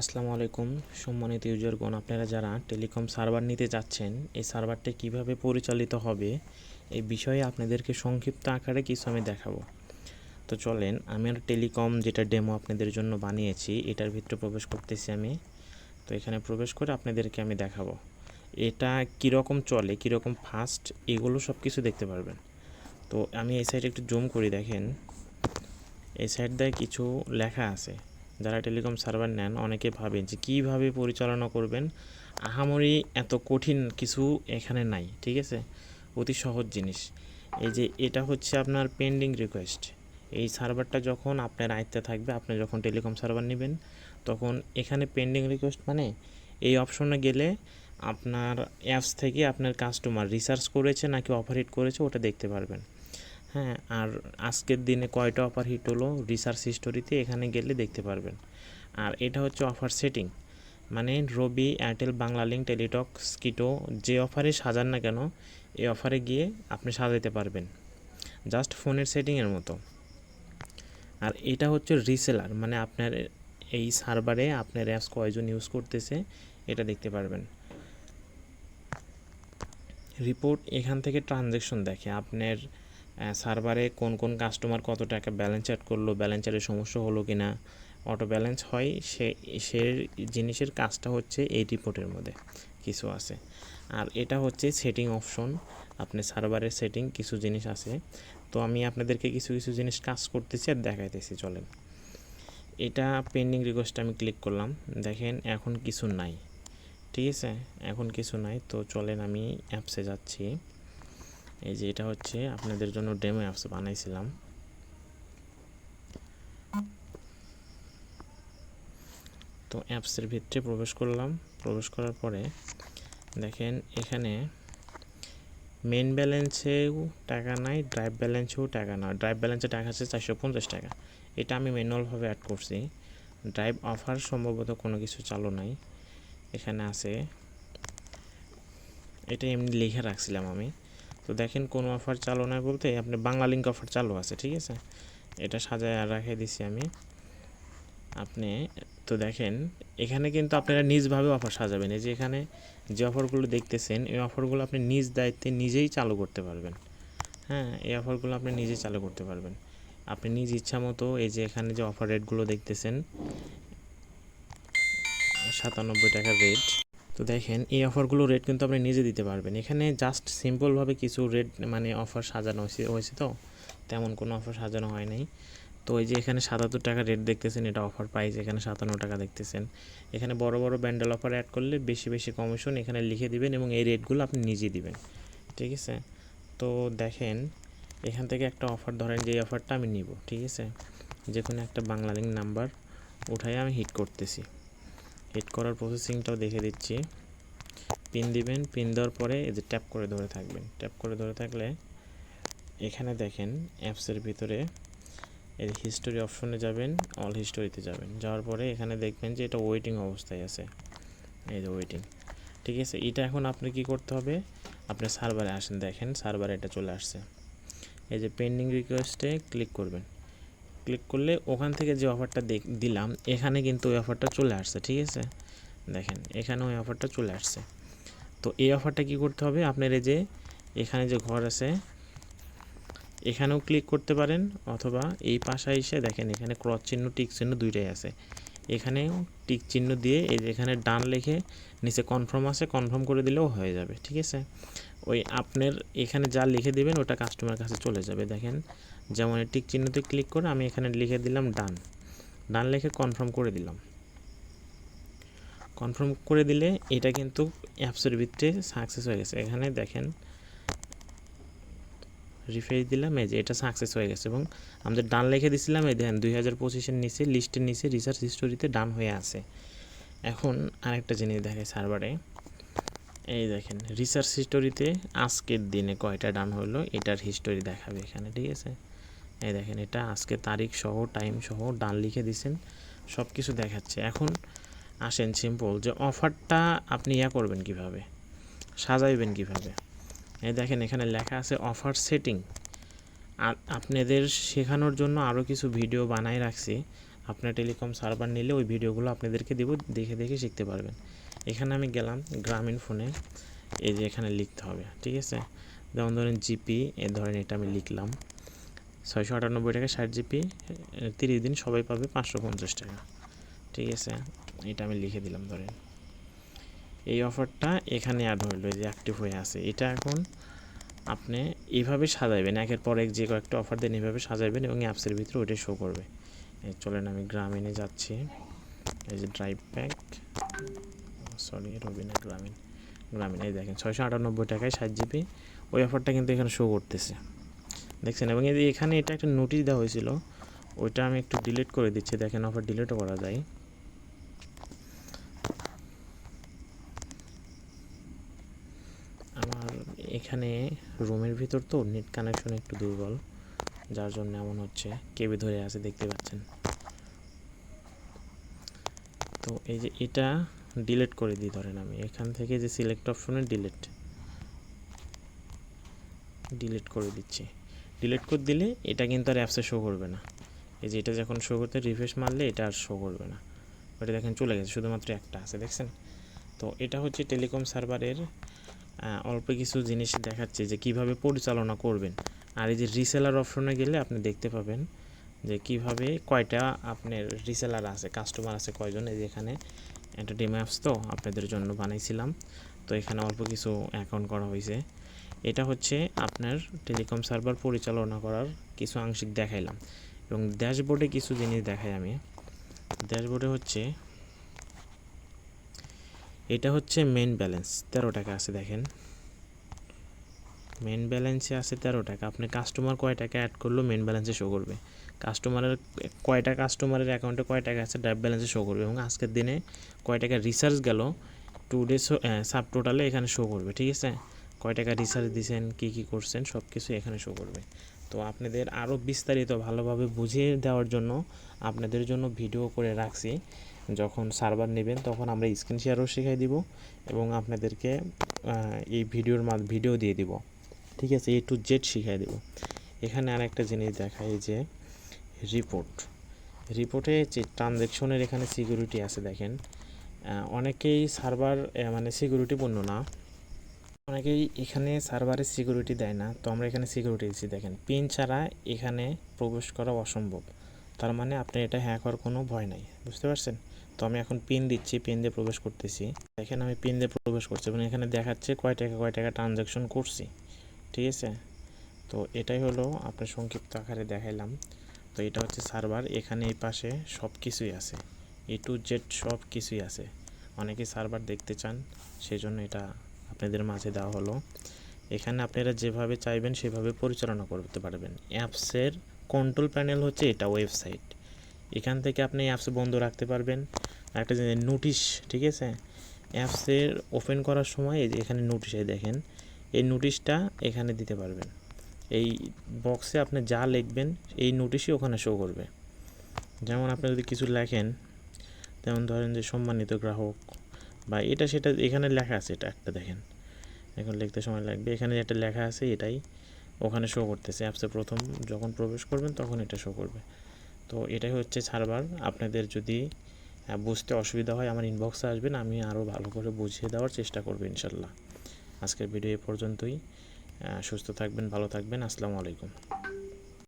আসসালামু আলাইকুম সম্মানিত ইউজারগণ, আপনারা যারা টেলিকম সার্ভার নিতে যাচ্ছেন, এই সার্ভারটি কীভাবে পরিচালিত হবে এই বিষয়ে আপনাদেরকে সংক্ষিপ্ত আকারে কিছু আমি দেখাবো। তো চলেন, আমি আর টেলিকম যেটা ডেমো আপনাদের জন্য বানিয়েছি, এটার ভিতরে প্রবেশ করতেছি আমি। তো এখানে প্রবেশ করে আপনাদেরকে আমি দেখাবো। এটা কীরকম চলে, কীরকম ফাস্ট, এগুলো সব কিছু দেখতে পারবেন। তো আমি এই সাইডে একটু জুম করি, দেখেন। এই সাইড দিয়ে কিছু লেখা আছে। যারা টেলিকম সার্ভার নেন, অনেকে ভাবেন যে কীভাবে পরিচালনা করবেন, আহামরি এত কঠিন কিছু এখানে নাই, ঠিক আছে? অতি সহজ জিনিস। এই যে এটা হচ্ছে আপনার পেন্ডিং রিকোয়েস্ট এই সার্ভারটা যখন আপনার আয়ত্তে থাকবে, আপনি যখন টেলিকম সার্ভার নেবেন, তখন এখানে পেন্ডিং রিকোয়েস্ট মানে এই অপশনে গেলে আপনার অ্যাপস থেকে আপনার কাস্টমার রিসার্চ করেছে নাকি অপারেট করেছে, ওটা দেখতে পারবেন। হ্যাঁ আর আজকের দিনে কয়টা অফার হিট হলো রিসার্চ হিস্টোরিতে এখানে গেলে দেখতে পারবেন। আর এটা হচ্ছে অফার সেটিং মানে রবি এয়ারটেল বাংলা লিঙ্ক টেলিটক স্কিটো যে অফারে সাজান না কেন, এই অফারে গিয়ে আপনি সাজাতে পারবেন। জাস্ট ফোনের সেটিংয়ের মতো। আর এটা হচ্ছে রিসেলার মানে আপনার এই সার্ভারে আপনার অ্যাপস কয়জন ইউজ করতেছে, এটা দেখতে পারবেন। রিপোর্ট এখান থেকে ট্রানজ্যাকশন দেখে, আপনার সার্ভারে কোন কোন কাস্টমার কত টাকা ব্যালেন্স অ্যাড করল ব্যালেন্সারের সমস্যা হলো কি না অটো ব্যালেন্স হয়, সে সে জিনিসের কাজটা হচ্ছে এই রিপোর্টের মধ্যে কিছু আছে। আর এটা হচ্ছে সেটিং অপশন আপনি সার্ভারের সেটিং কিছু জিনিস আছে। তো আমি আপনাদেরকে কিছু কিছু জিনিস কাজ করতেছি আর দেখাইতেছি, চলেন। এটা পেন্ডিং রিকোয়েস্ট আমি ক্লিক করলাম, দেখেন এখন কিছু নাই, ঠিক আছে? এখন কিছু নাই, তো চলেন আমি অ্যাপসে যাচ্ছি। এই যে এটা হচ্ছে আপনাদের জন্য ডেমো অ্যাপস বানাইছিলাম। তো অ্যাপসের ভিতরে প্রবেশ করলাম। প্রবেশ করার পরে দেখেন এখানে মেন ব্যালেন্সেও টাকা নাই ড্রাইভ ব্যালেন্সেও টাকা না। ড্রাইভ ব্যালেন্সে টাকা আছে চারশো পঞ্চাশ টাকা। এটা আমি ম্যানুয়ালভাবে অ্যাড করছি। ড্রাইভ অফার সম্ভবত কোনো কিছু চালু নাই। এখানে আছে, এটা এমনি লিখে রাখছিলাম আমি। তো দেখেন কোনো অফার চালু নয় বলতে আপনি বাংলা লিঙ্ক অফার চালু আছে, ঠিক আছে? এটা সাজায় আর রাখে দিছি আমি। আপনি, তো দেখেন, এখানে কিন্তু আপনারা নিজভাবে অফার সাজাবেন। এই যে এখানে যে অফারগুলো দেখতেছেন, এই অফারগুলো আপনি নিজ দায়িত্বে নিজেই চালু করতে পারবেন। হ্যাঁ এই অফারগুলো আপনি নিজেই চালু করতে পারবেন। আপনি নিজ ইচ্ছা মতো এই যে এখানে যে অফার রেটগুলো দেখতেছেন, সাতানব্বই টাকার রেট তো দেখেন, এই অফারগুলো রেট কিন্তু আপনি নিজে দিতে পারবেন। এখানে জাস্ট সিম্পলভাবে কিছু রেট মানে অফার সাজানো হয়েছে তো? তেমন কোনো অফার সাজানো হয় নাই। তো এই যে এখানে সাতাত্তর টাকা রেট দেখতেছেন, এটা অফার প্রাইস এখানে সাতান্ন টাকা দেখতেছেন। এখানে বড় বড় ব্যান্ডেল অফার অ্যাড করলে বেশি বেশি কমিশন এখানে লিখে দিবেন এবং এই রেটগুলো আপনি নিজে দিবেন। ঠিক আছে? তো দেখেন, এখান থেকে একটা অফার ধরেন যে অফারটা আমি নিব, ঠিক আছে? যে কোনো একটা বাংলা লিঙ্ক নাম্বার উঠাই আমি হিট করতেছি। হিট করার প্রসেসিংটাও দেখে দিচ্ছি। পিন দিবেন পিন দেওয়ার পরে এই যে ট্যাপ করে ধরে থাকবেন। ট্যাপ করে ধরে থাকলে এখানে দেখেন অ্যাপসের ভিতরে এই হিস্টোরি অপশনে যাবেন অল হিস্টোরিতে যাবেন। যাওয়ার পরে এখানে দেখবেন যে এটা ওয়েটিং অবস্থায় আছে। এই যে ওয়েটিং ঠিক আছে? এটা এখন আপনি কি করতে হবে? আপনি সার্ভারে আসেন, দেখেন সার্ভারে এটা চলে আসছে। এই যে পেন্ডিং রিকোয়েস্টে ক্লিক করবেন। ক্লিক করলে ওখান থেকে যে অফারটা দিলাম, এখানে কিন্তু ওই অফারটা চলে আসছে, ঠিক আছে? দেখেন, এখানে ওই অফারটা চলে আসছে। তো এই অফারটা কি করতে হবে? আপনার এই যে, এখানে যে ঘর আছে, এখানেও ক্লিক করতে পারেন, অথবা এই পাশে এসে দেখেন, এখানে ক্রস চিহ্ন টিক চিহ্ন দুইটাই আছে। এখানেও টিক চিহ্ন দিয়ে এই যে এখানে ডান লিখে, নিচে কনফার্ম আছে কনফার্ম করে দিলেও হয়ে যাবে, ঠিক আছে? ওই আপনার এখানে যা লিখে দিবেন, ওটা কাস্টমার কাছে চলে যাবে, দেখেন। যেমন এই টিক চিহ্নতে ক্লিক করে আমি এখানে লিখে দিলাম ডান। ডান লিখে কনফার্ম করে দিলাম। কনফার্ম করে দিলে এটা কিন্তু অ্যাপসের ভিতরে সাকসেস হয়ে গেছে। এখানে দেখেন রিফ্রেশ দিলাম, এই যে এটা সাকসেস হয়ে গেছে এবং আমাদের ডান লিখে দিছিলাম, এই দেখেন দুই হাজার পঁচিশের নিচে লিস্টের নিচে রিসার্চ হিস্টোরিতে ডান হয়ে আছে। এখন আরেকটা জিনিস দেখে সার্ভারে। এই দেখেন রিসার্চ হিস্টোরিতে আজকের দিনে কয়টা ডান হলো, এটার হিস্টোরি দেখাবে এখানে, ঠিক আছে? এই দেখেন, এটা আজকে তারিখ সহ টাইম সহ, ডান লিখে দিছেন সব কিছু দেখাচ্ছে। এখন আসেন সিম্পল যে অফারটা আপনি ইয়া করবেন কীভাবে? সাজাইবেন কীভাবে? এই দেখেন, এখানে লেখা আছে অফার সেটিং আর আপনাদের শেখানোর জন্য আরও কিছু ভিডিও বানাই রাখছি। আপনার টেলিকম সার্ভার নিলে ওই ভিডিওগুলো আপনাদেরকে দেবো, দেখে দেখে শিখতে পারবেন। এখানে আমি গেলাম গ্রামীণ ফোনে, এই যে এখানে লিখতে হবে, ঠিক আছে? যেমন ধরেন জিপি এ ধরেন এটা আমি লিখলাম। ছয়শো আটানব্বই টাকা ষাট জিপি তিরিশ দিন সবাই পাবে পাঁচশো পঞ্চাশ টাকা। ঠিক আছে? এটা আমি লিখে দিলাম, ধরেন। এই অফারটা এখানে অ্যাড হইল যে অ্যাক্টিভ হয়ে আছে। এটা এখন আপনি এইভাবে সাজাইবেন, একের পর এক যে কয়েকটা অফার দেন এইভাবে সাজাইবেন এবং অ্যাপসের ভিতরে ওইটা শো করবে। চলেন আমি গ্রামীণে যাচ্ছি। এই যে ড্রাইভ প্যাক সরি রবিনা গ্রামীণ। গ্রামীণ, এই দেখেন, ছয়শো আটানব্বই টাকায় ষাট জিবি। ওই অফারটা কিন্তু এখানে শো করতেছে। দেখছেন, এবং এই এখানে এটা একটা নোটিশ দেওয়া হয়েছিল, ওইটা আমি একটু ডিলিট করে দিচ্ছি, দেখেন অফার ডিলিটও করা যায়। আমার এখানে রুমের ভিতর তো নেট কানেকশন একটু দুর্বল, যার জন্য এমন হচ্ছে কেবি ধরে আছে, দেখতে পাচ্ছেন। তো এই যে এটা ডিলিট করে দিই, ধরেন আমি। এখান থেকে যে সিলেক্ট অপশনে ডিলিট ডিলিট করে দিচ্ছি। ডিলিট করে দিলে এটা কিন্তু আর অ্যাপসে শো করবে না। এই যে এটা যখন শো করতে রিফ্রেশ মারলে এটা আর শো করবে না। ওটা দেখেন চলে গেছে, শুধুমাত্র একটা আছে, দেখছেন? তো এটা হচ্ছে টেলিকম সার্ভারের অল্প কিছু জিনিস দেখাচ্ছে যে কীভাবে পরিচালনা করবেন। আর এই যে রিসেলার অপশনে গেলে আপনি দেখতে পাবেন যে কীভাবে কয়টা আপনার রিসেলার আছে কাস্টমার আছে কয়জন, এই যে এখানে একটা অ্যাপস তো আপনাদের জন্য বানাইছিলাম। তো এখানে অল্প কিছু অ্যাকাউন্ট করা হয়েছে। এটা হচ্ছে আপনার টেলিকম সার্ভার পরিচালনা করার কিছু আংশিক দেখাইলাম। এবং ড্যাশবোর্ডে কিছু জিনিস দেখাই আমি। ড্যাশবোর্ডে হচ্ছে, এটা হচ্ছে মেন ব্যালেন্স তেরো টাকা আছে দেখেন। মেন ব্যালেন্সে আছে তেরো টাকা। আপনি কাস্টমার কয় টাকা অ্যাড করলেও মেন ব্যালেন্সে শো করবে। কাস্টমারের কয়টা কাস্টমারের অ্যাকাউন্টে কয় টাকা আছে ড্রাইভ ব্যালেন্সে শো করবে। এবং আজকের দিনে কয় টাকা রিচার্জ গেল টু ডেজ সাব টোটালে এখানে শো করবে, ঠিক আছে? কয় টাকা রিচার্জ দিয়েছেন কী কী করছেন সব কিছু এখানে শো করবে। তো আপনাদের আরও বিস্তারিত ভালোভাবে বুঝিয়ে দেওয়ার জন্য আপনাদের জন্য ভিডিও করে রাখছি। যখন সার্ভার নেবেন, তখন আমরা স্ক্রিন শেয়ারও শেখাই দিব এবং আপনাদেরকে এই ভিডিওর মাধ্যমে ভিডিও দিয়ে দিব। ঠিক আছে? এ টু জেড শিখাই দেব। এখানে আর একটা জিনিস দেখায় যে রিপোর্ট রিপোর্টে যে ট্রানজ্যাকশনের এখানে সিকিউরিটি আছে দেখেন। অনেকেই সার্ভার মানে সিকিউরিটিপূর্ণ না। অনেকেই এখানে সার্ভারে সিকিউরিটি দেয় না। তো আমরা এখানে সিকিউরিটি দিচ্ছি, দেখেন। পিন ছাড়া এখানে প্রবেশ করা অসম্ভব। তার মানে আপনার এটা হ্যাক হওয়ার কোনো ভয় নাই, বুঝতে পারছেন? তো আমি এখন পিন দিচ্ছি, পিন দিয়ে প্রবেশ করতেছি। দেখেন আমি পিন দিয়ে প্রবেশ করছি এবং এখানে দেখাচ্ছে কয় টাকা কয় টাকা ট্রানজ্যাকশন করছি। ঠিক আছে? তো এটাই হলো আপনার সংক্ষিপ্ত আকারে দেখাইলাম। তো এটা হচ্ছে সার্ভার, এখানে এই পাশে সব কিছুই আছে। এ টু জেড সব কিছুই আছে। অনেকে সার্ভার দেখতে চান সেই জন্য এটা আপনাদের মাঝে দেওয়া হলো। এখানে আপনারা যেভাবে চাইবেন সেভাবে পরিচালনা করতে পারবেন। অ্যাপসের কন্ট্রোল প্যানেল হচ্ছে এটা ওয়েবসাইট এখান থেকে আপনি অ্যাপস বন্ধ রাখতে পারবেন। একটা নোটিশ ঠিক আছে? অ্যাপসের ওপেন করার সময় এই যে এখানে নোটিশে দেখেন, এই নোটিশটা এখানে দিতে পারবেন। এই বক্সে আপনি যা লিখবেন, এই নোটিশই ওখানে শো করবে। যেমন আপনি যদি কিছু লেখেন, যেমন ধরেন যে সম্মানিত গ্রাহক, বা এটা সেটা এখানে লেখা আছে এটা একটা দেখেন। এখন লিখতে সময় লাগবে। এখানে যেটা লেখা আছে এটাই। ওখানে শো করতেছে অ্যাপসে প্রথম যখন প্রবেশ করবেন তখন এটা শো করবে। তো এটাই হচ্ছে সার্ভার আপনাদের যদি বুঝতে অসুবিধা হয় আমার ইনবক্সে আসবেন, আমি আরও ভালো করে বুঝিয়ে দেওয়ার চেষ্টা করব ইনশাল্লাহ। আজকের ভিডিও এ পর্যন্তই। সুস্থ থাকবেন, ভালো থাকবেন। আসসালামু আলাইকুম।